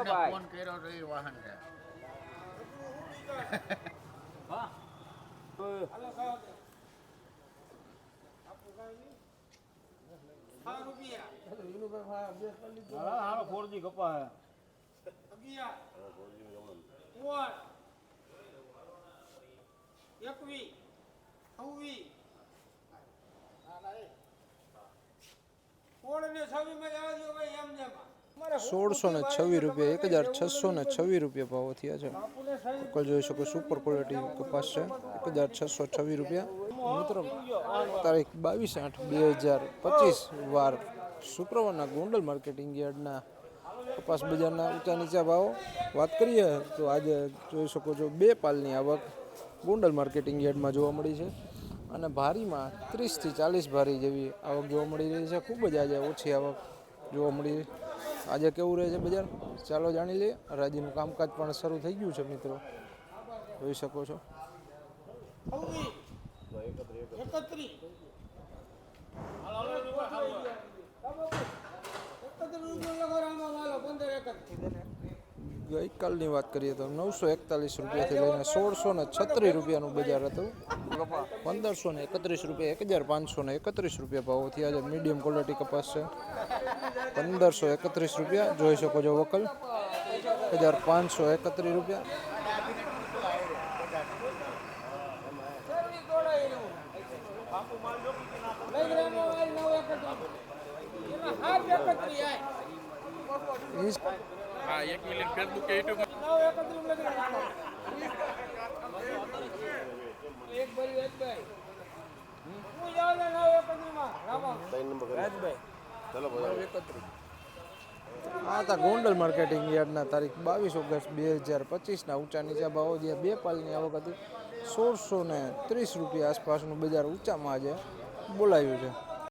ભાઈને ભાઈ. ફોન કર્યો તો એ વાહન છે હા હાલો ફોરજી કપા હે સોળસો ને છવ્વીસ રૂપિયા, એક હજાર છસો ને છવ્વીસ રૂપિયા ભાવો થયા છે. ઉપર જોઈ શકો સુપર ક્વોલિટી કપાસ છે. એક હજાર છસો છવ્વીસ રૂપિયા. મિત્રો, તારીખ બાવીસ આઠ બે હજાર પચીસ વાર શુક્રવારના ગોંડલ માર્કેટિંગ યાર્ડના કપાસ બજારના ઊંચા નીચા ભાવો. વાત કરીએ તો આજે જોઈ શકો છો, બે પાલની આવક ગોંડલ માર્કેટિંગ યાર્ડમાં જોવા મળી છે. અને ભારીમાં ત્રીસથી ચાલીસ ભારી જેવી આવક જોવા મળી રહી છે. ખૂબ જ આજે ઓછી આવક જોવા મળી આજે કેવું રહે છે બજાર? ચાલો જાણી લઈએ. રાજીનું કામકાજ પણ શરૂ થઈ ગયું છે, મિત્રો. જોઈ શકો છો. ગઈકાલની વાત કરીએ તો નવસો એકતાલીસ રૂપિયાથી લઈને સોળસો ને છત્રીસ રૂપિયાનું બજાર હતું. પંદરસો ને એકત્રીસ રૂપિયા એક હજાર પાંચસો ને એકત્રીસ રૂપિયા ભાવ થયા છે મીડિયમ ક્વોલિટી કપાસ છે. પંદરસો એકત્રીસ રૂપિયા જોઈ શકો છો વકલ. હજાર પાંચસો એકત્રીસ રૂપિયા. ઈસ- હા એક મિનિટ ફેસબુક કે યુટ્યુબ આ હતા ગોંડલ માર્કેટિંગ યાર્ડના તારીખ બાવીસ ઓગસ્ટ બે હજાર પચીસના. ઊંચા નીચા ભાવો જે બે પાલની આવક હતી. સોળસો ને ત્રીસ રૂપિયા આસપાસનું બજાર ઊંચામાં આજે બોલાયું છે.